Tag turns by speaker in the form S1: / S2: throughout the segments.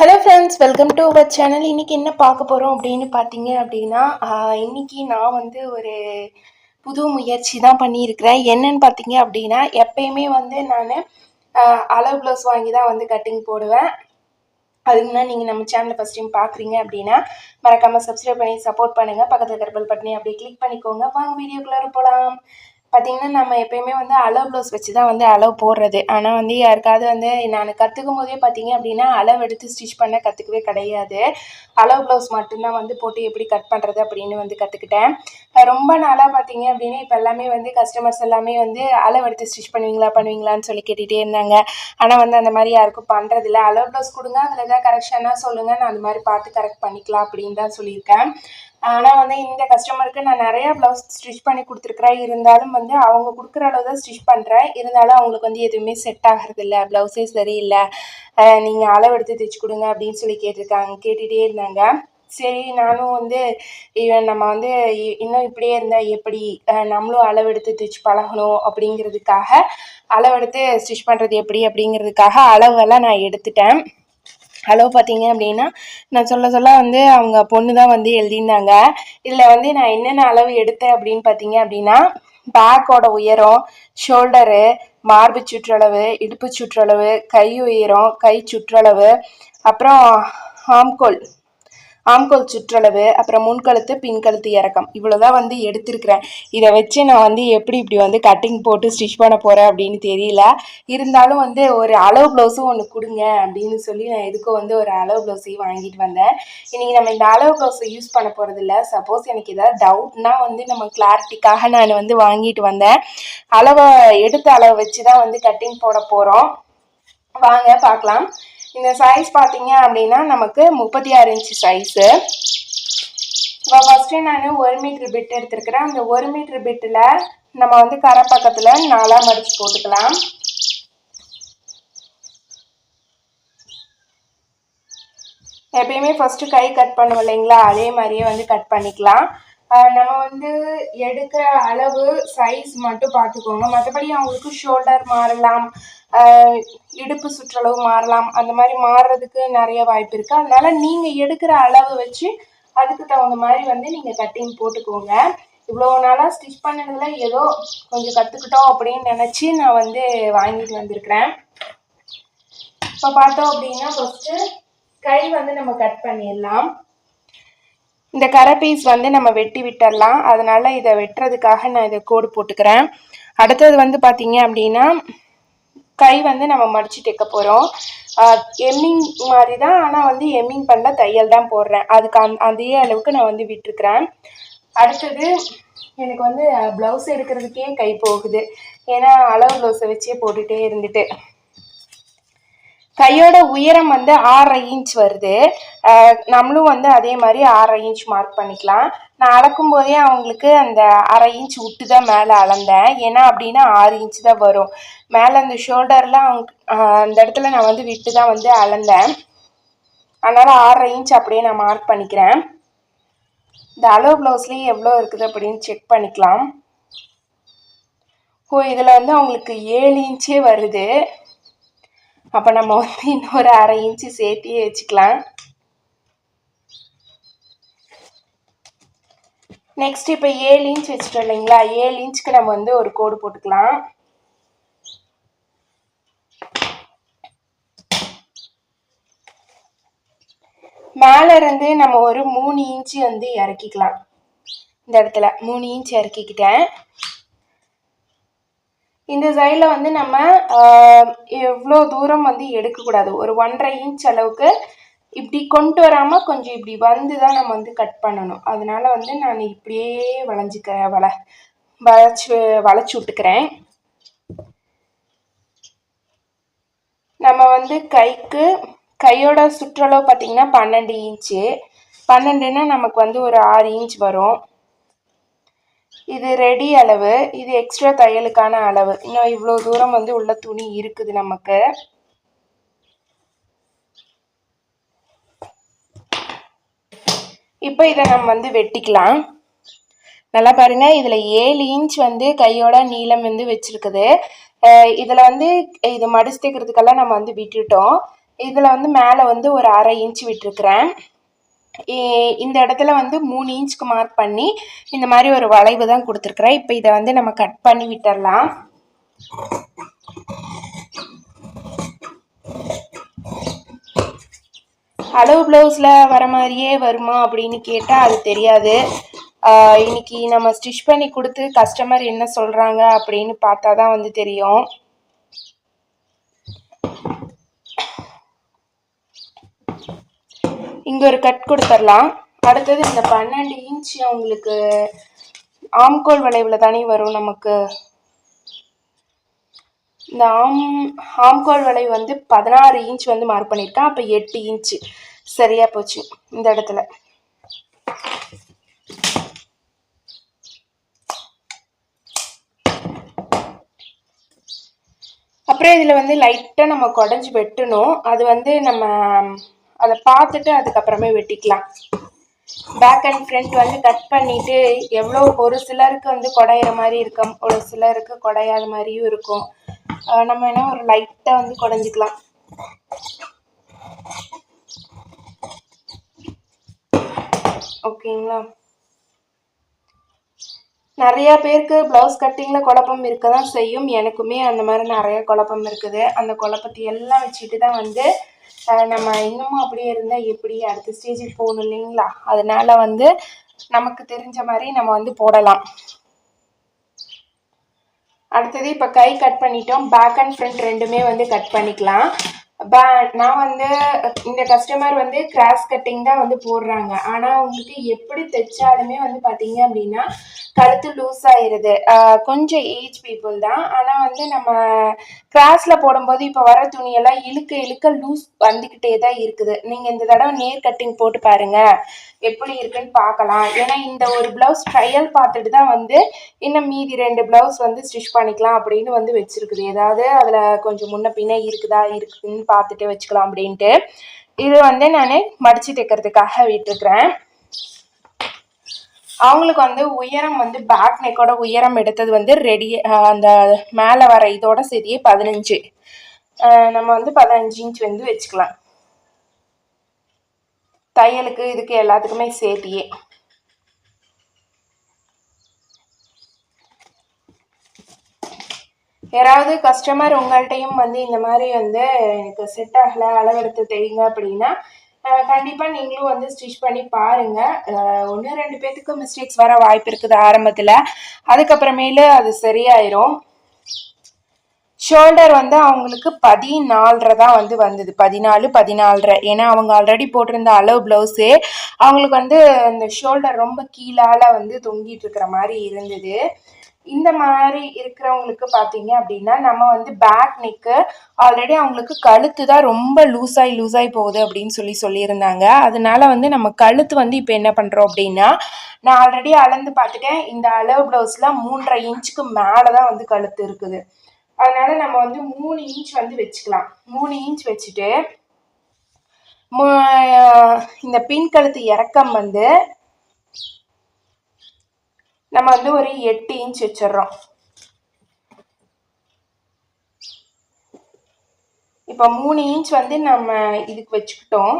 S1: Hello friends welcome to our channel இன்றைக்கி என்ன பார்க்க போகிறோம் அப்படின்னு பார்த்தீங்க அப்படின்னா இன்றைக்கி இன்னைக்கு நான் வந்து ஒரு புது முயற்சி தான் பண்ணியிருக்கிறேன். என்னன்னு பார்த்தீங்க அப்படின்னா எப்பயுமே வந்து நான் அளவு ப்ளவுஸ் வாங்கி தான் வந்து கட்டிங் போடுவேன். அதுக்கு முன்னாடி நீங்கள் நம்ம சேனலை ஃபஸ்ட் டைம் பார்க்குறீங்க அப்படின்னா மறக்காமல் சப்ஸ்கிரைப் பண்ணி சப்போர்ட் பண்ணுங்கள் பக்கத்தில் இருக்கிற பெல் பட்டனை அப்படியே கிளிக் பண்ணிக்கோங்க. வாங்க வீடியோக்குள்ளே போகலாம் பார்த்திங்கன்னா நம்ம எப்பயுமே வந்து அளவு ப்ளவுஸ் வச்சு தான் வந்து அளவு போடுறது. ஆனால் வந்து யாருக்காவது வந்து நான் கற்றுக்கும் போதே பார்த்தீங்க அப்படின்னா அளவு எடுத்து ஸ்டிச் பண்ண கற்றுக்கவே கிடையாது. அளவு ப்ளவுஸ் மட்டும்தான் வந்து போட்டு எப்படி கட் பண்ணுறது அப்படின்னு வந்து கற்றுக்கிட்டேன் ரொம்ப நாளாக பார்த்தீங்க அப்படின்னா இப்போ எல்லாமே வந்து கஸ்டமர்ஸ் எல்லாமே வந்து அளவு எடுத்து ஸ்டிச் பண்ணுவீங்களா பண்ணுவீங்களான்னு சொல்லி கேட்டுகிட்டே இருந்தாங்க. ஆனால் வந்து அந்த மாதிரி யாருக்கும் பண்ணுறதில்ல அளவு ப்ளவுஸ் கொடுங்க அதில் ஏதாவது கரெக்ஷனாக சொல்லுங்கள் நான் அந்த மாதிரி பார்த்து கரெக்ட் பண்ணிக்கலாம் அப்படின்னு தான் சொல்லியிருக்கேன். ஆனால் வந்து இந்த கஸ்டமருக்கு நான் நிறைய ப்ளவுஸ் ஸ்டிச் பண்ணி கொடுத்துருக்குறேன். இருந்தாலும் வந்து அவங்க கொடுக்குற அளவு தான் ஸ்டிச் பண்ணுறேன் இருந்தாலும் அவங்களுக்கு வந்து எதுவுமே செட் ஆகிறதில்ல ப்ளவுஸே சரியில்லை. நீங்கள் அளவு எடுத்து தைச்சு கொடுங்க அப்படின்னு சொல்லி கேட்டிருக்காங்க. கேட்டுகிட்டே இருந்தாங்க. சரி நானும் வந்து இவன் நம்ம வந்து இ- இன்னும் இப்படியே இருந்தால் எப்படி? நம்மளும் அளவெடுத்து தைச்சு பழகணும் அப்படிங்கிறதுக்காக அளவெடுத்து ஸ்டிச் பண்ணுறது எப்படி அப்படிங்கிறதுக்காக அளவெல்லாம் நான் எடுத்துட்டேன். ஹலோ பார்த்தீங்க அப்படின்னா நான் சொல்ல சொல்ல வந்து அவங்க பொண்ணு தான் வந்து எழுதியிருந்தாங்க. இதில் வந்து நான் என்னென்ன அளவு எடுத்தேன் அப்படின்னு பார்த்தீங்க அப்படின்னா பேக்கோட உயரம் ஷோல்டரு மார்பு சுற்றளவு இடுப்பு சுற்றளவு கை உயரம் கை சுற்றளவு அப்புறம் ஆம்கோல் ஆம்கோல் சுற்றளவு அப்புறம் முன்கழுத்து பின்கழுத்து இறக்கம். இவ்வளோதான் வந்து எடுத்திருக்கிறேன். இதை வச்சு நான் வந்து எப்படி இப்படி வந்து கட்டிங் போட்டு ஸ்டிச் பண்ண போகிறேன் அப்படின்னு தெரியல. இருந்தாலும் வந்து ஒரு அளவு ப்ளவுஸும் ஒன்று கொடுங்க அப்படின்னு சொல்லி நான் எதுக்கும் வந்து ஒரு அளவு ப்ளவுஸையும் வாங்கிட்டு வந்தேன். இன்றைக்கி நம்ம இந்த அளவு ப்ளவுஸை யூஸ் பண்ண போகிறதில்ல சப்போஸ் எனக்கு ஏதாவது டவுட்னா வந்து நம்ம கிளாரிட்டிக்காக நான் வந்து வாங்கிட்டு வந்தேன். அளவை எடுத்த அளவை வச்சு தான் வந்து கட்டிங் போட போகிறோம் வாங்க பார்க்கலாம். இந்த சைஸ் பார்த்தீங்க அப்படின்னா நமக்கு முப்பத்தி ஆறு இன்ச்சு சைஸு இப்போ ஃபஸ்ட்டு நான் ஒரு மீட்ரு பிட் எடுத்திருக்கிறேன். அந்த ஒரு மீட்ரு பிட்டில் நம்ம வந்து கரை பக்கத்தில் நாலாக மடித்து போட்டுக்கலாம். எப்பயுமே ஃபஸ்ட்டு கை கட் பண்ணுவோம் இல்லைங்களா? அதே மாதிரியே வந்து கட் பண்ணிக்கலாம். நம்ம வந்து எடுக்கிற அளவு சைஸ் மட்டும் பார்த்துக்கோங்க. மற்றபடி அவங்களுக்கு ஷோல்டர் மாறலாம் இடுப்பு சுற்றளவு மாறலாம் அந்த மாதிரி மாறுறதுக்கு நிறைய வாய்ப்பு இருக்குது அதனால நீங்கள் எடுக்கிற அளவு வச்சு அதுக்கு தகுந்த மாதிரி வந்து நீங்கள் கட்டிங் போட்டுக்கோங்க. இவ்வளோ நாளாக ஸ்டிச் பண்ணதில் ஏதோ கொஞ்சம் கற்றுக்கிட்டோம் அப்படின்னு நினச்சி நான் வந்து வாங்கிட்டு வந்திருக்கிறேன். இப்போ பார்த்தோம் அப்படின்னா ஃபஸ்ட்டு கை வந்து நம்ம கட் பண்ணிடலாம். இந்த கரை பீஸ் வந்து நம்ம வெட்டி விட்டுடலாம். அதனால் இதை வெட்டுறதுக்காக நான் இதை கோடு போட்டுக்கிறேன். அடுத்தது வந்து பார்த்தீங்க அப்படின்னா கை வந்து நம்ம மடிச்சு தைக்க போகிறோம் எம்மிங் மாதிரி தான் ஆனால் வந்து எம்மிங் பண்ணல தையல் தான் போடுறேன். அதுக்கு அந் அதே அளவுக்கு நான் வந்து விட்டுருக்குறேன். அடுத்தது எனக்கு வந்து ப்ளவுஸ் எடுக்கிறதுக்கே கை போகுது. ஏன்னா அளவு ப்ளவுஸை வச்சே போட்டுகிட்டே இருந்துட்டு. கையோட உயரம் வந்து ஆறரை இன்ச் வருது. நம்மளும் வந்து அதே மாதிரி ஆறரை இன்ச் மார்க் பண்ணிக்கலாம். நான் அளக்கும் போதே அவங்களுக்கு அந்த அரை இன்ச் விட்டு தான் மேலே அளந்தேன். ஏன்னா அப்படின்னா ஆறு இன்ச் தான் வரும். மேலே அந்த ஷோல்டர்லாம் அவங்க அந்த இடத்துல நான் வந்து விட்டு தான் வந்து அளந்தேன். அதனால் ஆறரை இன்ச் அப்படியே நான் மார்க் பண்ணிக்கிறேன். இந்த அளவு ப்ளவுஸ்லேயே எவ்வளோ இருக்குது அப்படின்னு செக் பண்ணிக்கலாம். ஓ இதில் வந்து அவங்களுக்கு ஏழு இன்ச்சே வருது. அப்போ நம்ம வந்து இன்னொரு அரை இன்ச்சு சேர்த்தியே வச்சுக்கலாம். நெக்ஸ்ட் இப்போ ஏழு இன்ச் வச்சுட்டோம் இல்லைங்களா? ஏழு இன்ச்சுக்கு நம்ம வந்து ஒரு கோடு போட்டுக்கலாம். மேலே இருந்து நம்ம ஒரு மூணு இன்ச்சு வந்து இறக்கிக்கலாம். இந்த இடத்துல மூணு இன்ச் இறக்கிக்கிட்டேன். இந்த சைடில் வந்து நம்ம எவ்வளோ தூரம் வந்து எடுக்கக்கூடாது. ஒரு ஒன்றரை இன்ச் அளவுக்கு இப்படி கொண்டு வராமல் கொஞ்சம் இப்படி வந்து தான் நம்ம வந்து கட் பண்ணணும். அதனால வந்து நான் இப்படியே வளைஞ்சிக்கிறேன். வள வளைச்சி வளைச்சி விட்டுக்கிறேன். நம்ம வந்து கைக்கு கையோட சுற்றளவு பார்த்தீங்கன்னா பன்னெண்டு இன்ச்சு பன்னெண்டுன்னா நமக்கு வந்து ஒரு ஆறு இன்ச் வரும். இது ரெடி அளவு இது எக்ஸ்ட்ரா தையலுக்கான அளவு. இன்னும் இவ்வளோ தூரம் வந்து உள்ள துணி இருக்குது நமக்கு. இப்போ இதை நம்ம வந்து வெட்டிக்கலாம். நல்லா பாருங்க இதில் ஏழு இன்ச் வந்து கையோட நீளம் வந்து வச்சிருக்குது. இதில் வந்து இது மடிச்சு தைக்கிறதுக்கெல்லாம் நம்ம வந்து விட்டுட்டோம். இதில் வந்து மேலே வந்து ஒரு அரை இன்ச் விட்டுருக்குறேன். இந்த இடத்துல வந்து மூணு இன்ச்சுக்கு மார்க் பண்ணி இந்த மாதிரி ஒரு வளைவு தான் கொடுத்துருக்குறேன். இப்போ இதை வந்து நம்ம கட் பண்ணி விட்டுடலாம் அளவு ப்ளவுஸில் வர மாதிரியே வருமா அப்படின்னு கேட்டால் அது தெரியாது. இன்னைக்கு நம்ம ஸ்டிச் பண்ணி கொடுத்து கஸ்டமர் என்ன சொல்கிறாங்க அப்படின்னு பார்த்தா தான் வந்து தெரியும். இங்கே ஒரு கட் கொடுத்துடலாம் அடுத்தது இந்த பன்னெண்டு இன்ச் உங்களுக்கு ஆம்கோல் வளைவில் தானே வரும் நமக்கு. இந்த ஆம் ஆம்கோல் வளைவு வந்து பதினாறு இன்ச் வந்து மார்க் பண்ணியிருக்கேன். அப்போ எட்டு இன்ச்சு சரியாக போச்சு இந்த இடத்துல. அப்புறம் இதில் வந்து லைட்டாக நம்ம குடஞ்சி வெட்டணும். அது வந்து நம்ம அதை பார்த்துட்டு அதுக்கப்புறமே வெட்டிக்கலாம். பேக் அண்ட் ஃப்ரண்ட் வந்து கட் பண்ணிட்டு எவ்வளோ ஒரு சிலருக்கு வந்து குடையிற மாதிரி இருக்கும் ஒரு சிலருக்கு குடையாத மாதிரியும் இருக்கும். நம்ம என்ன ஒரு லைட்டாக வந்து குடஞ்சிக்கலாம். ஓகேங்களா? நிறைய பேருக்கு ப்ளவுஸ் கட்டிங்கில் குழப்பம் இருக்க தான் செய்யும். எனக்குமே அந்த மாதிரி நிறைய குழப்பம் இருக்குது. அந்த குழப்பத்தை எல்லாம் வச்சுட்டு தான் வந்து நம்ம இன்னமும் அப்படியே இருந்தால் எப்படி? அடுத்த ஸ்டேஜுக்கு போகணும் இல்லைங்களா? அதனால வந்து நமக்கு தெரிஞ்ச மாதிரி நம்ம வந்து போடலாம். அடுத்தது இப்போ கை கட் பண்ணிட்டோம். பேக் அண்ட் ஃப்ரண்ட் ரெண்டுமே வந்து கட் பண்ணிக்கலாம். நான் வந்து இந்த கஸ்டமர் வந்து கிராஸ் கட்டிங் தான் வந்து போடுறாங்க. ஆனால் உங்களுக்கு எப்படி தைச்சாலுமே வந்து பார்த்தீங்க அப்படின்னா கழுத்து லூஸ் ஆயிருது. கொஞ்சம் ஏஜ் பீப்புள் தான். ஆனால் வந்து நம்ம கிராஸில் போடும்போது இப்போ வர துணியெல்லாம் இழுக்க இழுக்க லூஸ் வந்துக்கிட்டே தான் இருக்குது. நீங்கள் இந்த தடவை நேர் கட்டிங் போட்டு பாருங்க. எப்படி இருக்குன்னு பார்க்கலாம். ஏன்னா இந்த ஒரு ப்ளவுஸ் ட்ரையல் பார்த்துட்டு தான் வந்து இன்னும் மீதி ரெண்டு ப்ளவுஸ் வந்து ஸ்டிச் பண்ணிக்கலாம் அப்படின்னு வந்து வச்சிருக்குது. ஏதாவது அதில் கொஞ்சம் முன்ன பின்ன இருக்குதா இருக்குதுன்னு பார்த்துட்டு வச்சுக்கலாம் அப்படின்ட்டு. இது வந்து நான் மடிச்சு தைக்கிறதுக்காக விட்டுருக்குறேன். அவங்களுக்கு வந்து உயரம் வந்து பேக் நெக்கோட உயரம் எடுத்தது வந்து ரெடி அந்த மேலே வர இதோட சரியே பதினஞ்சு. நம்ம வந்து பதினஞ்சு இன்ச் வந்து வச்சுக்கலாம். தையலுக்கு இதுக்கு எல்லாத்துக்குமே சேர்த்தியே. யாராவது கஸ்டமர் உங்கள்கிட்டையும் வந்து இந்த மாதிரி வந்து எனக்கு செட் ஆகலை அளவெடுத்து தெரியுங்க அப்படின்னா கண்டிப்பாக நீங்களும் வந்து ஸ்டிச் பண்ணி பாருங்க. ஒன்று ரெண்டு பேர்த்துக்கும் மிஸ்டேக்ஸ் வர வாய்ப்பு இருக்குது ஆரம்பத்தில். அதுக்கப்புறமேலு அது சரியாயிரும். ஷோல்டர் வந்து அவங்களுக்கு பதினாலரை தான் வந்து வந்தது. பதினாலு பதினாலரை. ஏன்னா அவங்க ஆல்ரெடி போட்டிருந்த அளவு ப்ளவுஸே அவங்களுக்கு வந்து இந்த ஷோல்டர் ரொம்ப கீழால வந்து தொங்கிட்டு இருக்கிற மாதிரி இருந்தது. இந்த மாதிரி இருக்கிறவங்களுக்கு பார்த்தீங்க அப்படின்னா நம்ம வந்து பேக் நெக்கு ஆல்ரெடி அவங்களுக்கு கழுத்து தான் ரொம்ப லூஸாகி லூஸாகி போகுது அப்படின்னு சொல்லி சொல்லியிருந்தாங்க. அதனால வந்து நம்ம கழுத்து வந்து இப்போ என்ன பண்ணுறோம் அப்படின்னா நான் ஆல்ரெடி அளந்து பார்த்துட்டேன். இந்த அளவு ப்ளவுஸில் மூன்றரை இன்ச்சுக்கு மேலே தான் வந்து கழுத்து இருக்குது. அதனால நம்ம வந்து மூணு இன்ச் வந்து வச்சுக்கலாம். மூணு இன்ச் வச்சுட்டு இந்த பின் கழுத்து இறக்கம் வந்து நம்ம வந்து ஒரு எட்டு இன்ச் வச்சிடுறோம். இப்போ மூணு இன்ச் வந்து நம்ம இதுக்கு வச்சுக்கிட்டோம்.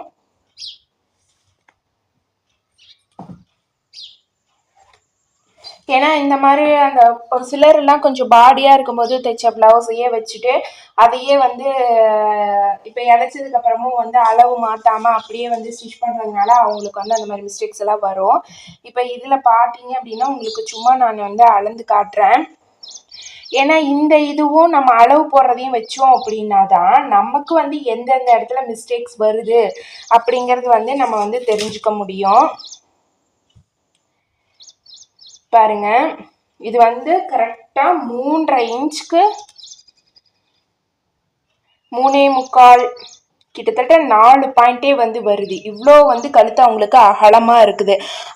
S1: ஏன்னா இந்த மாதிரி அந்த ஒரு சிலர் எல்லாம் கொஞ்சம் பாடியாக இருக்கும்போது தைச்ச ப்ளவுஸையே வச்சுட்டு அதையே வந்து இப்போ இழைச்சதுக்கு அப்புறமும் வந்து அளவு மாற்றாம அப்படியே வந்து ஸ்டிச் பண்ணுறதுனால அவங்களுக்கு வந்து அந்த மாதிரி மிஸ்டேக்ஸ் எல்லாம் வரும். இப்போ இதில் பார்த்தீங்க அப்படின்னா உங்களுக்கு சும்மா நான் வந்து அளந்து காட்டுறேன். ஏன்னா இந்த இதுவும் நம்ம அளவு போடுறதையும் வச்சோம் அப்படின்னா தான் நமக்கு வந்து எந்தெந்த இடத்துல மிஸ்டேக்ஸ் வருது அப்படிங்கிறது வந்து நம்ம வந்து தெரிஞ்சுக்க முடியும். பாருங்க. இது வந்து கரெக்டாக மூன்றரை இன்ச்சுக்கு மூணே முக்கால் கிட்டத்தட்ட நாலு பாயிண்டே வந்து வருது. இவ்வளோ வந்து கழுத்து அவங்களுக்கு அகலமாக இருக்குது.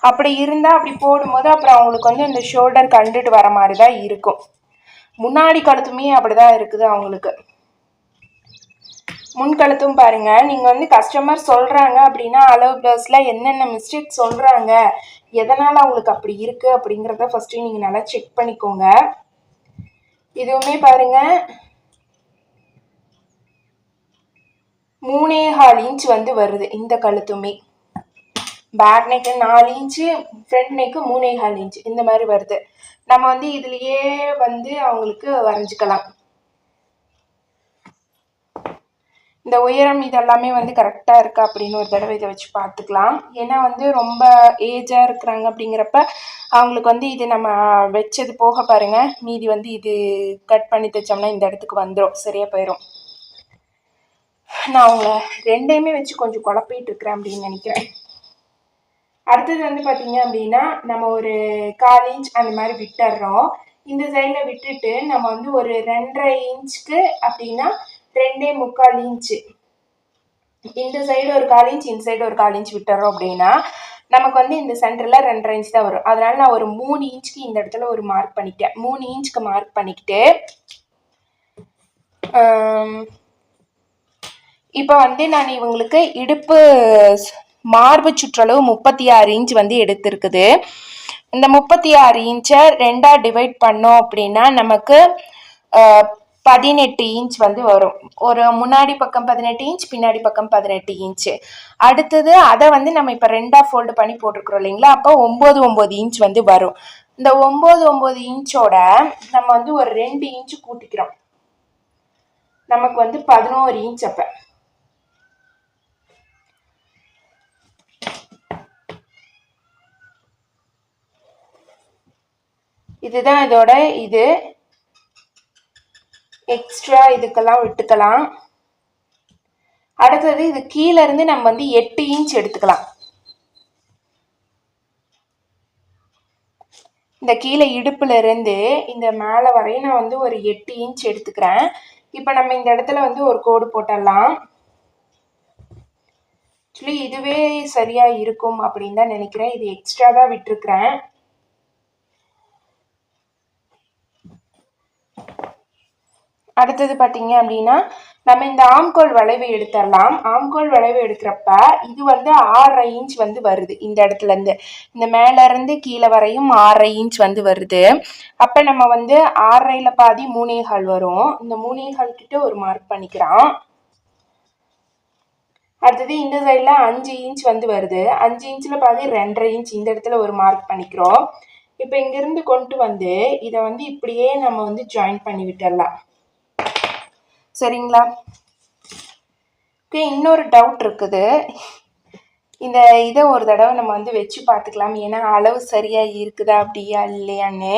S1: அப்படி இருந்தால் அப்படி போடும்போது அப்புறம் அவங்களுக்கு வந்து இந்த ஷோல்டர் கண்டுட்டு வர மாதிரி தான் இருக்கும். முன்னாடி கழுத்துமே அப்படிதான் இருக்குது அவங்களுக்கு. முன்கழுத்தும் பாருங்கள் நீங்கள் வந்து கஸ்டமர் சொல்கிறாங்க அப்படின்னா அளவு ப்ளவுஸில் என்னென்ன மிஸ்டேக் சொல்கிறாங்க எதனால் அவங்களுக்கு அப்படி இருக்குது அப்படிங்கிறத ஃபஸ்ட்டு நீங்கள் நல்லா செக் பண்ணிக்கோங்க. இதுவுமே பாருங்கள் மூணே கால் இன்ச் வந்து வருது இந்த கழுத்துமே. பேக் நெக்கு நாலு இன்ச்சு ஃப்ரண்ட் நெக்கு மூணே கால் இன்ச் இந்த மாதிரி வருது. நம்ம வந்து இதுலேயே வந்து அவங்களுக்கு வரைஞ்சிக்கலாம். இந்த உயரம் இதெல்லாமே வந்து கரெக்டாக இருக்கா அப்படின்னு ஒரு தடவை இதை வச்சு பார்த்துக்கலாம். ஏன்னா வந்து ரொம்ப ஏஜாக இருக்கிறாங்க அப்படிங்கிறப்ப அவங்களுக்கு வந்து இது நம்ம வச்சது போக பாருங்கள் மீதி வந்து இது கட் பண்ணி தைச்சோம்னா இந்த இடத்துக்கு வந்துடும் சரியாக போயிடும் நான் உங்களை ரெண்டையுமே வச்சு கொஞ்சம் குழப்பிட்டு இருக்கிறேன் அப்படின்னு நினைக்கிறேன். அடுத்தது வந்து பார்த்தீங்க அப்படின்னா நம்ம ஒரு கால் இன்ச் அந்த மாதிரி விட்டுடுறோம் இந்த சைடில் விட்டுட்டு நம்ம வந்து ஒரு ரெண்டரை இன்ச்சுக்கு அப்படின்னா ரெண்டே முக்கால் இன்ச்சு இந்த சைடு ஒரு கால் இன்ச் இந்த சைடு ஒரு கால் இன்ச் விட்டுறோம் அப்படின்னா நமக்கு வந்து இந்த சென்டரில் ரெண்டரை இன்ச் தான் வரும். அதனால நான் ஒரு மூணு இன்ச்சுக்கு இந்த இடத்துல ஒரு மார்க் பண்ணிக்கிட்டேன். மூணு இன்ச்சுக்கு மார்க் பண்ணிக்கிட்டு இப்போ வந்து நான் இவங்களுக்கு இடுப்பு மார்பு சுற்றளவு முப்பத்தி ஆறு இன்ச் வந்து எடுத்திருக்குது. இந்த முப்பத்தி ஆறு இன்ச்சை ரெண்டாக டிவைட் பண்ணோம் அப்படின்னா நமக்கு பதினெட்டு இன்ச் வந்து வரும். ஒரு முன்னாடி பக்கம் பதினெட்டு இன்ச் பின்னாடி பக்கம் பதினெட்டு இன்ச்சு அடுத்தது அதை வந்து நம்ம இப்போ ரெண்டாக ஃபோல்டு பண்ணி போட்டிருக்கிறோம் இல்லைங்களா? அப்போ ஒம்பது ஒம்பது இன்ச் வந்து வரும். இந்த ஒம்பது ஒம்பது இன்ச்சோட நம்ம வந்து ஒரு ரெண்டு இன்ச்சு கூட்டிக்கிறோம். நமக்கு வந்து பதினோரு இன்ச் அப்போ. இதுதான் இதோட இது. எக்ஸ்ட்ரா இதுக்கெல்லாம் விட்டுக்கலாம். அடுத்தது இது கீழே இருந்து நம்ம வந்து எட்டு இன்ச் எடுத்துக்கலாம். இந்த கீழே இடுப்புல இருந்து இந்த மேலே வரையும் நான் வந்து ஒரு எட்டு இன்ச் எடுத்துக்கிறேன். இப்போ நம்ம இந்த இடத்துல வந்து ஒரு கோடு போட்டுடலாம் ஆக்சுவலி இதுவே சரியாக இருக்கும் அப்படின்னு தான் நினைக்கிறேன். இது எக்ஸ்ட்ரா தான் விட்டுருக்குறேன். அடுத்தது பார்த்தீங்க அப்படின்னா நம்ம இந்த ஆம்கோல் வளைவு எடுத்துடலாம். ஆம்கோல் வளைவு எடுக்கிறப்ப இது வந்து ஆறரை இன்ச் வந்து வருது. இந்த இடத்துல இருந்து. இந்த மேலேருந்து கீழே வரையும் ஆறரை இன்ச் வந்து வருது. அப்போ நம்ம வந்து ஆறரைல பாதி மூணேகால் வரும். இந்த மூணேகால் கிட்ட ஒரு மார்க் பண்ணிக்கிறோம். அடுத்தது இந்த சைடில் அஞ்சு இன்ச் வந்து வருது. அஞ்சு இன்ச்சில் பாதி ரெண்டரை இன்ச் இந்த இடத்துல ஒரு மார்க் பண்ணிக்கிறோம். இப்போ இங்கேருந்து கொண்டு வந்து இதை வந்து இப்படியே நம்ம வந்து ஜாயின் பண்ணி விட்டுடலாம். சரிங்களா? ஓகே இன்னொரு டவுட் இருக்குது. இந்த இதை ஒரு தடவை நம்ம வந்து வச்சு பார்த்துக்கலாம். ஏன்னா அளவு சரியாக இருக்குதா அப்படியா இல்லையான்னு.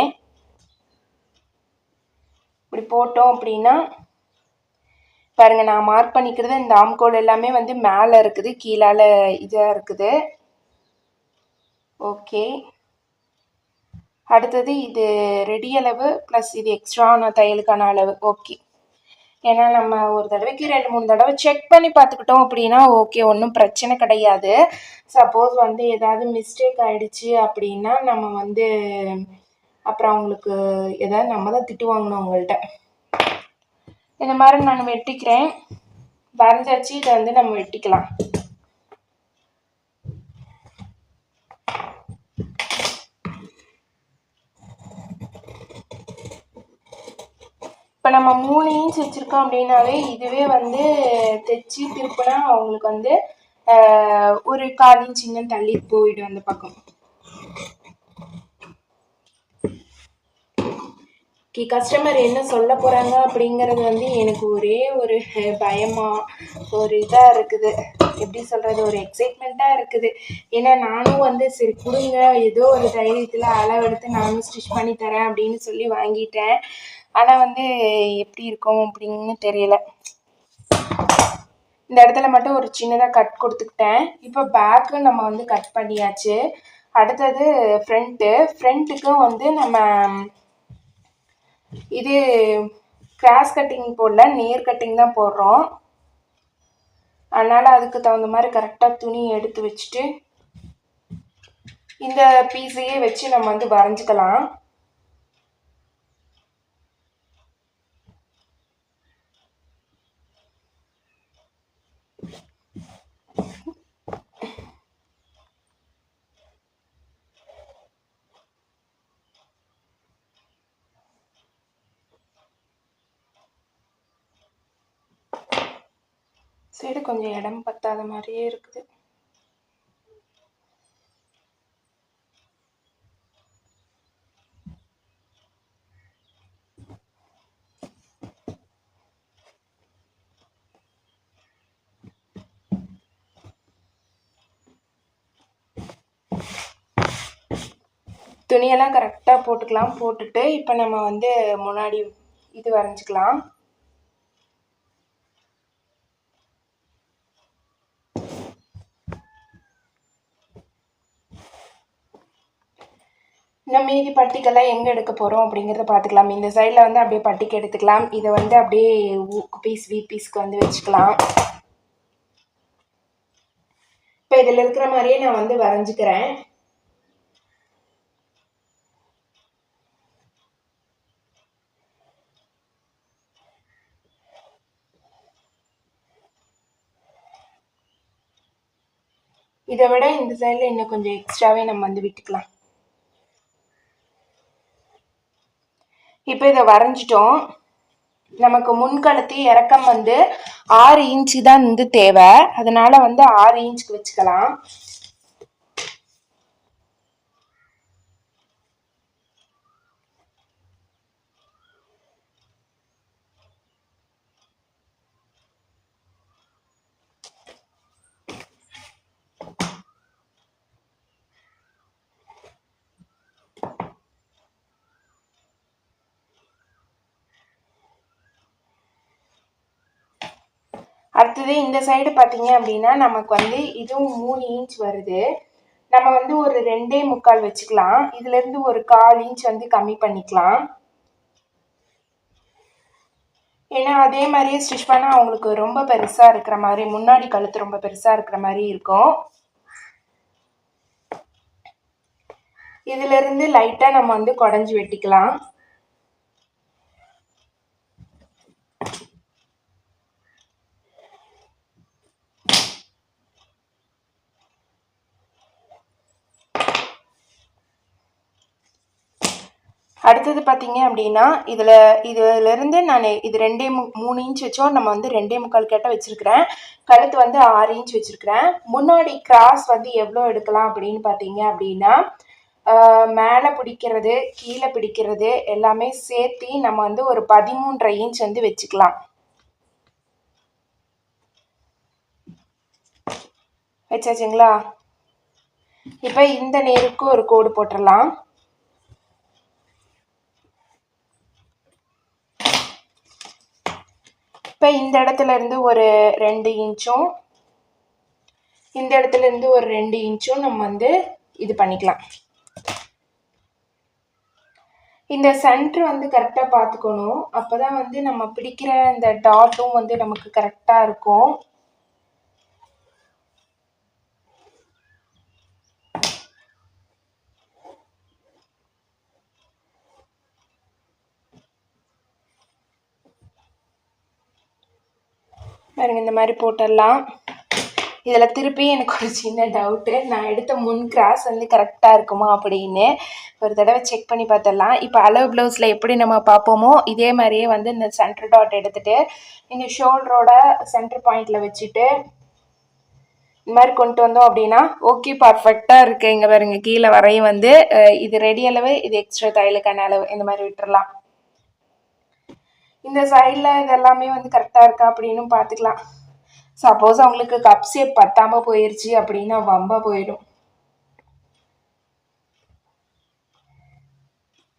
S1: இப்படி போட்டோம் அப்படின்னா பாருங்கள் நான் மார்க் பண்ணிக்கிறது இந்த ஆம்கோல் எல்லாமே வந்து மேலே இருக்குது கீழால் இதாக இருக்குது. ஓகே அடுத்தது இது ரெடி அளவு ப்ளஸ் இது எக்ஸ்ட்ரா நான் தையலுக்கான அளவு. ஓகே ஏன்னா நம்ம ஒரு தடவைக்கு ரெண்டு மூணு தடவை செக் பண்ணி பார்த்துக்கிட்டோம் அப்படின்னா ஓகே ஒன்றும் பிரச்சனை கிடையாது. சப்போஸ் வந்து ஏதாவது மிஸ்டேக் ஆகிடுச்சு அப்படின்னா நம்ம வந்து அப்புறம் அவங்களுக்கு ஏதாவது நம்ம தான் திட்டு வாங்கணும் அவங்கள்ட்ட. இந்த மாதிரி நான் வெட்டிக்கிறேன். வரைஞ்சாச்சு இதை வந்து நம்ம வெட்டிக்கலாம். இப்போ நம்ம மூணு இன்ச் வச்சுருக்கோம் அப்படின்னாவே இதுவே வந்து தைச்சி திருப்பினா அவங்களுக்கு வந்து ஒரு கால் இன்ச் இன்னும் தள்ளி போயிடும் அந்த பக்கம். ஓகே கஸ்டமர் என்ன சொல்ல போகிறாங்க அப்படிங்கிறது வந்து எனக்கு ஒரே ஒரு பயமாக ஒரு இதாக இருக்குது. எப்படி சொல்கிறது ஒரு எக்ஸைட்மெண்ட்டாக இருக்குது. ஏன்னா நானும் வந்து சரி கொடுங்க ஏதோ ஒரு தைரியத்தில் அளவெடுத்து நானும் ஸ்டிச் பண்ணி தரேன் அப்படின்னு சொல்லி வாங்கிட்டேன். ஆனால் வந்து எப்படி இருக்கும் அப்படின்னு தெரியல. இந்த இடத்துல மட்டும் ஒரு சின்னதாக கட் கொடுத்துக்கிட்டேன். இப்போ பேக்கு நம்ம வந்து கட் பண்ணியாச்சு. அடுத்தது ஃப்ரண்ட்டு ஃப்ரண்ட்டுக்கும் வந்து நம்ம இது கிராஸ் கட்டிங் போடல நேர் கட்டிங் தான் போடுறோம். அதனால் அதுக்கு தகுந்த மாதிரி கரெக்டாக துணி எடுத்து வச்சுட்டு இந்த பீஸையே வச்சு நம்ம வந்து வரைஞ்சிக்கலாம். சைடு கொஞ்சம் இடம் பத்தாத மாதிரியே இருக்குது. துணியெல்லாம் கரெக்டாக போட்டுக்கலாம் போட்டுட்டு இப்போ நம்ம வந்து முன்னாடி இது வரைஞ்சிக்கலாம். நம்ம மீதி பட்டிக்கெல்லாம் எங்கே எடுக்க போகிறோம் அப்படிங்கிறத பார்த்துக்கலாம் இந்த சைடில் வந்து அப்படியே பட்டிக்கு எடுத்துக்கலாம். இதை வந்து அப்படியே பீஸ் வி பீஸ்க்கு வந்து வச்சுக்கலாம். இப்போ இதில் இருக்கிற மாதிரியே நான் வந்து வரைஞ்சிக்கிறேன். இதை விட இந்த சைடில் இன்னும் கொஞ்சம் எக்ஸ்ட்ராவே நம்ம வந்து விட்டுக்கலாம். இப்போ இதை வரைஞ்சிட்டோம். நமக்கு முன்கழுத்து இறக்கம் வந்து ஆறு இன்ச்சு தான் வந்து தேவை. அதனால வந்து ஆறு இன்ச்சுக்கு வச்சுக்கலாம். அடுத்தது இந்த சைடு பார்த்தீங்க அப்படின்னா நமக்கு வந்து இதுவும் மூணு இன்ச் வருது. நம்ம வந்து ஒரு ரெண்டே முக்கால் வச்சுக்கலாம். இதுலேருந்து ஒரு கால் இன்ச் வந்து கம்மி பண்ணிக்கலாம். ஏன்னா அதே மாதிரியே ஸ்டிச் பண்ணால் அவங்களுக்கு ரொம்ப பெருசாக இருக்கிற மாதிரி முன்னாடி கழுத்து ரொம்ப பெருசாக இருக்கிற மாதிரி இருக்கும். இதிலிருந்து லைட்டாக நம்ம வந்து குடஞ்சி வெட்டிக்கலாம். அடுத்தது பார்த்தீங்க அப்படின்னா இதில் இதுலேருந்து நான் இது ரெண்டே மு மூணு இன்ச் வச்சோம். நம்ம வந்து ரெண்டே முக்கால் கேட்ட வச்சுருக்கிறேன். கழுத்து வந்து ஆறு இன்ச் வச்சுருக்கிறேன். முன்னாடி கிராஸ் வந்து எவ்வளோ எடுக்கலாம் அப்படின்னு பார்த்தீங்க அப்படின்னா மேலே பிடிக்கிறது கீழே பிடிக்கிறது எல்லாமே சேர்த்து நம்ம வந்து ஒரு பதிமூன்றரை இன்ச் வந்து வச்சுக்கலாம். வச்சாச்சுங்களா? இப்போ இந்த நேருக்கு ஒரு கோடு போட்டுடலாம் இப்போ இந்த இடத்துல இருந்து ஒரு ரெண்டு இன்ச்சும் இந்த இடத்துல இருந்து ஒரு ரெண்டு இன்ச்சும் நம்ம வந்து இது பண்ணிக்கலாம். இந்த சென்ட்ரு வந்து கரெக்டாக பார்த்துக்கணும். அப்போ தான் வந்து நம்ம பிடிக்கிற இந்த டாட்டும் வந்து நமக்கு கரெக்டாக இருக்கும். பாருங்கள் இந்த மாதிரி போட்டுடலாம் இதில் திருப்பி எனக்கு ஒரு சின்ன டவுட்டு நான் எடுத்த முன் கிராஸ் வந்து கரெக்டாக இருக்குமா அப்படின்னு ஒரு தடவை செக் பண்ணி பார்த்துடலாம். இப்போ அளவு ப்ளவுஸில் எப்படி நம்ம பார்ப்போமோ இதே மாதிரியே வந்து இந்த சென்டர் டாட் எடுத்துகிட்டு இந்த ஷோல்டரோட சென்டர் பாயிண்டில் வச்சுட்டு இந்த மாதிரி கொண்டு வந்தோம் அப்படின்னா ஓகே பர்ஃபெக்டாக இருக்குது இங்கே பாருங்கள் கீழே வரையும் வந்து இது ரெடி அளவு இது எக்ஸ்ட்ரா தையலுக்கான அளவு இந்த மாதிரி விட்டுறலாம். இந்த சைடில் இது எல்லாமே வந்து கரெக்டாக இருக்கா அப்படின்னு பார்த்துக்கலாம் சப்போஸ் அவங்களுக்கு கப் ஷேப் பத்தாமல் போயிடுச்சு அப்படின்னா வம்பாக போயிடும்.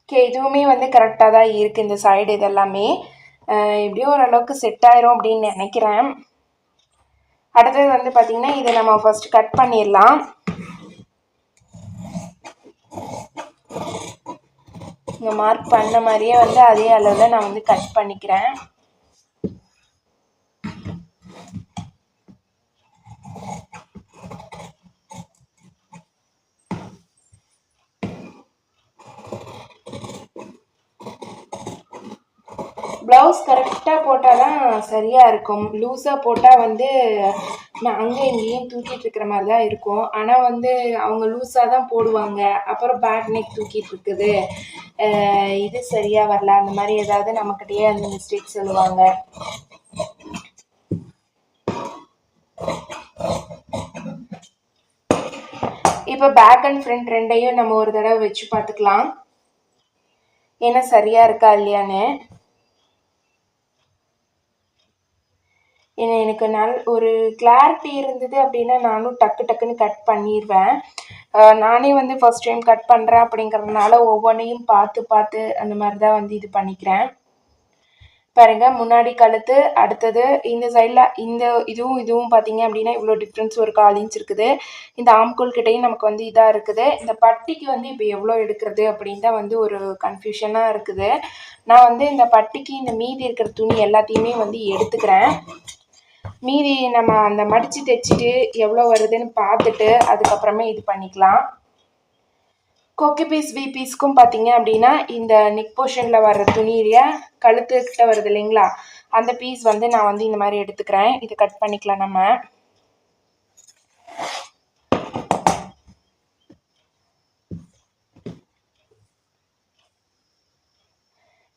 S1: ஓகே இதுவுமே வந்து கரெக்டாக தான் இருக்குது இந்த சைடு இதெல்லாமே. எப்படியும் ஓரளவுக்கு செட் ஆயிரும் அப்படின்னு நினைக்கிறேன். அடுத்தது வந்து பார்த்திங்கன்னா இதை நம்ம ஃபஸ்ட்டு கட் பண்ணிடலாம். இங்கே மார்க் பண்ண மாதிரியே வந்து அதே அளவில் நான் வந்து கட் பண்ணிக்கிறேன். ப்ளவுஸ் கரெக்டாக போட்டால் தான் சரியாக இருக்கும். லூஸாக போட்டால் வந்து அங்கே இங்கேயும் தூக்கிட்டு இருக்கிற மாதிரி தான் இருக்கும். ஆனால் வந்து அவங்க லூஸாக தான் போடுவாங்க. அப்புறம் பேக் நெக் தூக்கிட்டு இருக்குது. இது சரியாக வரல. அந்த மாதிரி ஏதாவது நம்மக்கிட்டேயே அந்த மிஸ்டேக் சொல்லுவாங்க. இப்போ பேக் அண்ட் ஃப்ரண்ட் ரெண்டையும் நம்ம ஒரு தடவை வச்சு பார்த்துக்கலாம். ஏன்னா சரியாக இருக்கா இல்லையான்னு. எனக்கு நல் ஒரு கிளாரிட்டி இருந்தது அப்படின்னா நானும் டக்கு டக்குன்னு கட் பண்ணிடுவேன் நானே வந்து ஃபர்ஸ்ட் டைம் கட் பண்ணுறேன் அப்படிங்கிறதுனால ஒவ்வொன்றையும் பார்த்து பார்த்து அந்த மாதிரி தான் வந்து இது பண்ணிக்கிறேன். பாருங்க முன்னாடி கழுத்து அடுத்தது இந்த சைடில் இந்த இதுவும் இதுவும் பார்த்தீங்க அப்படின்னா இவ்வளோ டிஃப்ரென்ஸ் ஒரு கால் இன்ச் இருக்குது. இந்த ஆம்கோல் கிட்டையும் நமக்கு வந்து இதாக இருக்குது. இந்த பட்டிக்கு வந்து இப்போ எவ்வளோ எடுக்கிறது அப்படின்னு தான் வந்து ஒரு கன்ஃபியூஷனாக இருக்குது. நான் வந்து இந்த பட்டிக்கு இந்த மீதி இருக்கிற துணி எல்லாத்தையுமே வந்து எடுத்துக்கிறேன். மீதி நம்ம அந்த மடித்து தைச்சிட்டு எவ்வளோ வருதுன்னு பார்த்துட்டு அதுக்கப்புறமே இது பண்ணிக்கலாம். கொக்கி பீஸ் வி பீஸ்க்கும் பார்த்தீங்க அப்படின்னா இந்த நெக் போர்ஷனில் வர்ற துணியில கழுத்துக்கிட்ட வருது இல்லைங்களா? அந்த பீஸ் வந்து நான் வந்து இந்த மாதிரி எடுத்துக்கிறேன். இது கட் பண்ணிக்கலாம் நம்ம.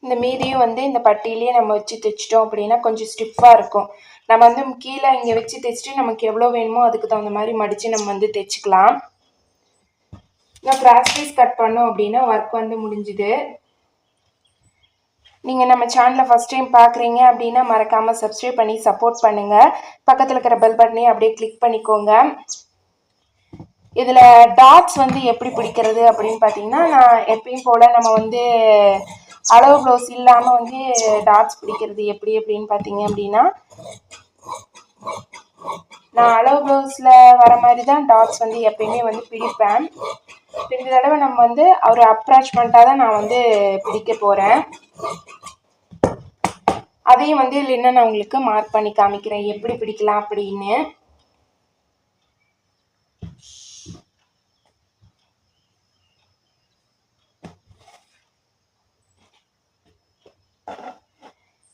S1: இந்த மீதியும் வந்து இந்த பட்டியிலேயே நம்ம வச்சு தைச்சிட்டோம் அப்படின்னா கொஞ்சம் ஸ்டிஃபாக இருக்கும். நம்ம வந்து கீழே இங்கே வச்சு தைச்சிட்டு நமக்கு எவ்வளோ வேணுமோ அதுக்கு தகுந்த மாதிரி மடித்து நம்ம வந்து தைச்சிக்கலாம். நான் கிராஸ் பீஸ் கட் பண்ணோம் அப்படின்னா ஒர்க் வந்து முடிஞ்சுது. நீங்கள் நம்ம சேனலை ஃபஸ்ட் டைம் பார்க்குறீங்க அப்படின்னா மறக்காமல் சப்ஸ்கிரைப் பண்ணி சப்போர்ட் பண்ணுங்கள் பக்கத்தில் இருக்கிற பெல் பட்டனையும் அப்படியே கிளிக் பண்ணிக்கோங்க. இதில் டாட்ஸ் வந்து எப்படி பிடிக்கிறது அப்படின்னு பார்த்தீங்கன்னா நான் எப்பயும் போல் நம்ம வந்து அளவு ப்ளவுஸ் இல்லாமல் வந்து டாட்ஸ் பிடிக்கிறது எப்படி அப்படின்னு பார்த்தீங்க அப்படின்னா நான் அளவு ப்ளவுஸில் வர மாதிரி தான் டாட்ஸ் வந்து எப்பயுமே வந்து பிடிப்பேன். இந்த தடவை நம்ம வந்து ஒரு அப்ராச்மெண்ட்டாக தான் நான் வந்து பிடிக்க போகிறேன் அதையும் வந்து இல்லைன்னா நான் உங்களுக்கு மார்க் பண்ணி காமிக்கிறேன். எப்படி பிடிக்கலாம் அப்படின்னு.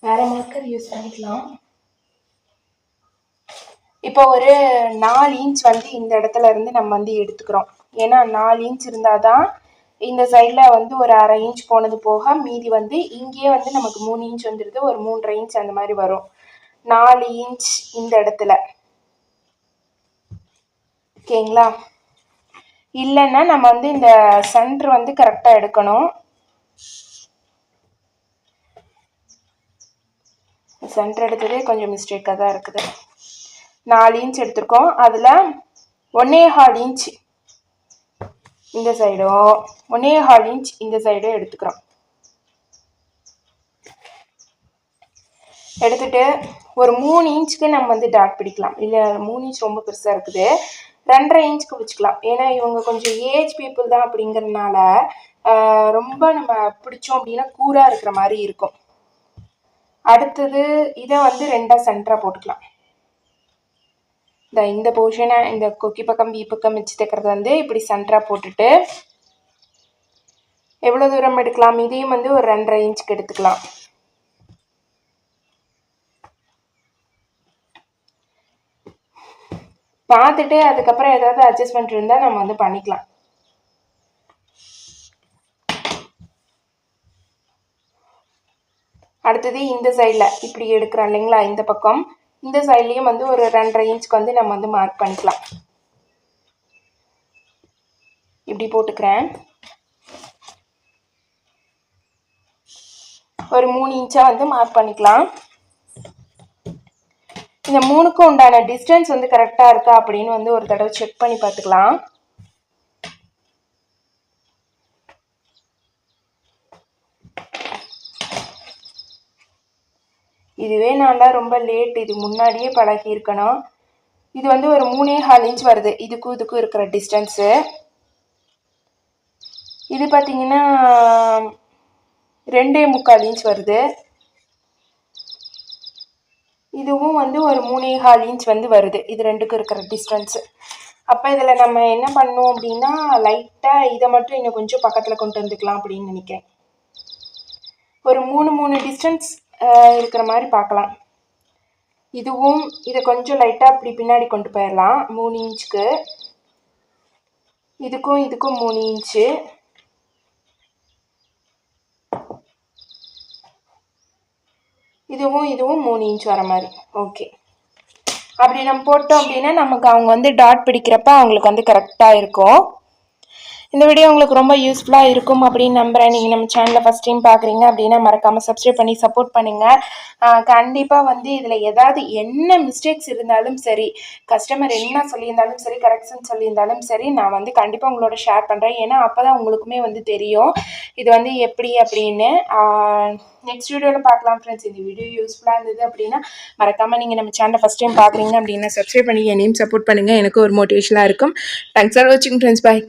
S1: வேறு மார்க்கர் யூஸ் பண்ணிக்கலாம். இப்போ ஒரு நாலு இன்ச் வந்து இந்த இடத்துல இருந்து நம்ம வந்து எடுத்துக்கிறோம். ஏன்னா நாலு இன்ச் இருந்தால் தான் இந்த சைடில் வந்து ஒரு அரை இன்ச் போனது போக மீதி வந்து இங்கேயே வந்து நமக்கு மூணு இன்ச் வந்துடுது ஒரு மூன்றரை இன்ச் அந்த மாதிரி வரும். நாலு இன்ச் இந்த இடத்துல. ஓகேங்களா? இல்லைன்னா நம்ம வந்து இந்த சென்டர் வந்து கரெக்டாக எடுக்கணும். சென்டர் எடுத்ததே கொஞ்சம் மிஸ்டேக்காக தான் இருக்குது. நாலு இன்ச் எடுத்திருக்கோம். அதில் ஒன்னே ஹால் இன்ச் இந்த சைடும் ஒன்னே ஹால் இன்ச் இந்த சைடும் எடுத்துக்கிறோம். எடுத்துட்டு ஒரு மூணு இன்ச்சுக்கு நம்ம வந்து டாட் பிடிக்கலாம். இல்லை மூணு இன்ச் ரொம்ப பெருசாக இருக்குது. ரெண்டரை இன்ச்சுக்கு வச்சுக்கலாம் ஏன்னா இவங்க கொஞ்சம் ஏஜ் பீப்புள் தான் அப்படிங்கிறதுனால ரொம்ப நம்ம பிடிச்சோம் அப்படின்னா கூராக இருக்கிற மாதிரி இருக்கும். அடுத்தது இதை வந்து ரெண்டாக சென்டராக போட்டுக்கலாம். இந்த இந்த போர்ஷனை இந்த கொக்கி பக்கம் பி பக்கம் வச்சு தைக்கிறது வந்து இப்படி சென்டராக போட்டுட்டு எவ்வளோ தூரம் எடுக்கலாம்? இதையும் வந்து ஒரு ரெண்டரை இன்ச்சுக்கு எடுத்துக்கலாம். பார்த்துட்டு அதுக்கப்புறம் ஏதாவது அட்ஜஸ்ட்மெண்ட் இருந்தால் நம்ம வந்து பண்ணிக்கலாம். அடுத்தது இந்த சைடில் இப்படி எடுக்கிறோம் இல்லைங்களா? இந்த பக்கம். இந்த சைட்லேயும் வந்து ஒரு ரெண்டரை இன்ச்சுக்கு வந்து நம்ம வந்து மார்க் பண்ணிக்கலாம். இப்படி போட்டுக்கிறேன். ஒரு மூணு இன்ச்சாக வந்து மார்க் பண்ணிக்கலாம். இந்த மூணுக்கும் உண்டான டிஸ்டன்ஸ் வந்து கரெக்டாக இருக்கா அப்படின்னு வந்து ஒரு தடவை செக் பண்ணி பார்த்துக்கலாம். இதுவே நான்லாம் ரொம்ப லேட் இது முன்னாடியே பழகியிருக்கணும். இது வந்து ஒரு மூணே ஹால் இன்ச் வருது. இதுக்கும் இதுக்கும் இருக்கிற டிஸ்டன்ஸு இது பார்த்தீங்கன்னா ரெண்டே முக்கால் இன்ச் வருது. இதுவும் வந்து ஒரு மூணே ஹால் இன்ச் வந்து வருது. இது ரெண்டுக்கும் இருக்கிற டிஸ்டன்ஸு அப்போ இதில் நம்ம என்ன பண்ணோம் அப்படின்னா லைட்டாக இதை மட்டும் இன்னும் கொஞ்சம் பக்கத்தில் கொண்டு வந்துக்கலாம் அப்படின்னு நினைக்கிறேன். ஒரு மூணு மூணு டிஸ்டன்ஸ் இருக்கிற மாதிரி பார்க்கலாம். இதுவும் இதை கொஞ்சம் லைட்டாக அப்படி பின்னாடி கொண்டு போயிடலாம் மூணு இன்ச்சுக்கு. இதுக்கும் இதுக்கும் மூணு இன்ச்சு. இதுவும் இதுவும் மூணு இன்ச் வர மாதிரி. ஓகே அப்படி நம்ம போட்டோம் அப்படின்னா நமக்கு அவங்க வந்து டாட் பிடிக்கிறப்ப அவங்களுக்கு வந்து கரெக்டாக இருக்கும். இந்த வீடியோ உங்களுக்கு ரொம்ப யூஸ்ஃபுல்லாக இருக்கும் அப்படின்னு நம்புகிறேன் நீங்கள் நம்ம சேனலை ஃபஸ்ட் டைம் பார்க்குறீங்க அப்படின்னா மறக்காமல் சப்ஸ்கிரைப் பண்ணி சப்போர்ட் பண்ணுங்கள் கண்டிப்பாக வந்து இதில் ஏதாவது என்ன மிஸ்டேக்ஸ் இருந்தாலும் சரி கஸ்டமர் என்ன சொல்லியிருந்தாலும் சரி கரெக்ஷன் சொல்லியிருந்தாலும் சரி நான் வந்து கண்டிப்பாக உங்களோட ஷேர் பண்ணுறேன் ஏன்னா அப்போ தான் உங்களுக்குமே வந்து தெரியும் இது வந்து எப்படி அப்படின்னு. நெக்ஸ்ட் வீடியோவில் பார்க்கலாம் ஃப்ரெண்ட்ஸ் இந்த வீடியோ யூஸ்ஃபுல்லாக இருந்தது அப்படின்னா மறக்காமல் நீங்கள் நம்ம சேனலை ஃபஸ்ட் டைம் பார்க்குறீங்க அப்படின்னா சப்ஸ்கிரைப் பண்ணி என்னையும் சப்போர்ட் பண்ணுங்கள் எனக்கு ஒரு மோட்டிவேஷனாக இருக்கும். தேங்க்ஸ் ஃபார் வாட்சிங் ஃப்ரெண்ட்ஸ் பாய்